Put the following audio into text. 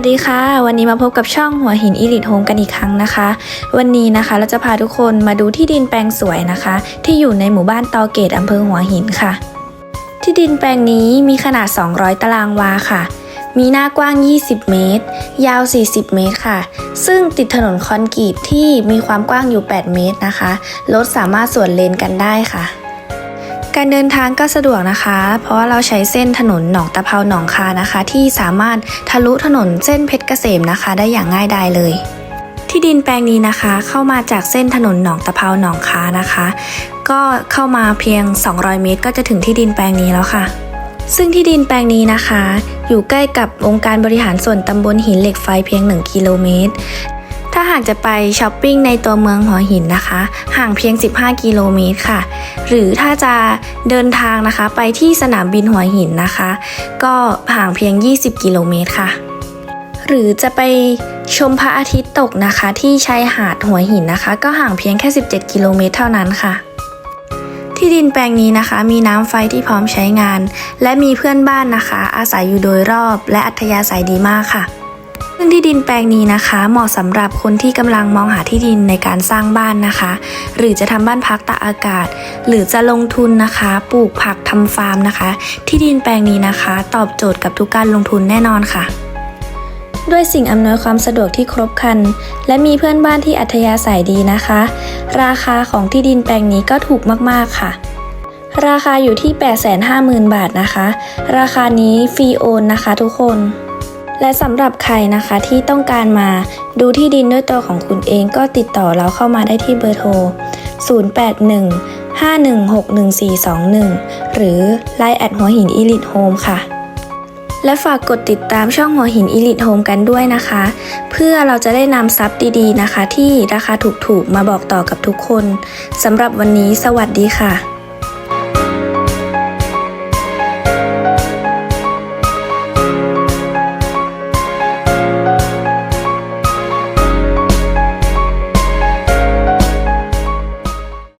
สดีค่ะ วันนี้มาพบกับช่องหัวหินอีลิทโฮมกันอีกครั้งนะคะ วันนี้นะคะเราจะพาทุกคนมาดูที่ดินแปลงสวยนะคะ ที่อยู่ในหมู่บ้านตอเกตอำเภอหัวหินค่ะ ที่ดินแปลงนี้มีขนาด 200 ตารางวาค่ะ มีหน้ากว้าง 20 เมตร ยาว 40 เมตรค่ะ ซึ่งติดถนนคอนกรีตที่มีความกว้างอยู่ 8 เมตรนะคะรถสามารถสวนเลนกันได้ค่ะ การเดินทางก็สะดวกนะคะ เพราะว่าเราใช้เส้นถนนหนองตะเภาหนองคานะคะ ที่สามารถทะลุถนนเส้นเพชรเกษมนะคะ ได้อย่างง่ายดายเลย ที่ดินแปลงนี้นะคะ เข้ามาจากเส้นถนนหนองตะเภาหนองคานะคะ ก็เข้ามาเพียง 200 เมตร ก็จะถึงที่ดินแปลงนี้แล้วค่ะซึ่งที่ดินแปลงนี้นะคะ อยู่ใกล้กับองค์การบริหารส่วนตำบลหินเหล็กไฟเพียง 1 กิโลเมตร หากจะไปช้อปปิ้งในตัวเมืองหัวหินนะคะ ห่างเพียง 15 กิโลเมตรค่ะ หรือถ้าจะเดินทางนะคะไปที่สนามบินหัวหินนะคะ ก็ห่างเพียง 20 กิโลเมตรค่ะ หรือจะไปชมพระอาทิตย์ตกนะคะ ที่ชายหาดหัวหินนะคะ ก็ห่างเพียงแค่ 17 กิโลเมตรเท่านั้นค่ะที่ดินแปลงนี้นะคะ มีน้ำไฟที่พร้อมใช้งาน และมีเพื่อนบ้านนะคะ อาศัยอยู่โดยรอบ และอัธยาศัยดีมากค่ะ ซึ่งที่ดินแปลงนี้นะคะ เหมาะสำหรับคนที่กำลังมองหาที่ดินในการสร้างบ้านนะคะ หรือจะทำบ้านพักตากอากาศ หรือจะลงทุนนะคะ ปลูกผักทำฟาร์มนะคะ ที่ดินแปลงนี้นะคะ ตอบโจทย์กับทุกการลงทุนแน่นอนค่ะด้วยสิ่งอำนวยความสะดวกที่ครบครัน และมีเพื่อนบ้านที่อัธยาศัยดีนะคะ ราคาของที่ดินแปลงนี้ก็ถูกมากๆค่ะ ราคาอยู่ที่ 850,000 บาทนะคะ ราคานี้ฟรีโอนนะคะทุกคน และสำหรับใครนะคะที่ต้องการมาดูที่ดินด้วยตัวของคุณเองก็ติดต่อเราเข้ามาได้ที่เบอร์โทร 081 5161421 หรือ Line แอดหัวหิน Elite Home ค่ะ และฝากกดติดตามช่องหัวหิน Elite Home กันด้วยนะคะ เพื่อเราจะได้นำซับดีๆนะคะ ที่ราคาถูกๆ มาบอกต่อกับทุกคนสำหรับวันนี้สวัสดีค่ะ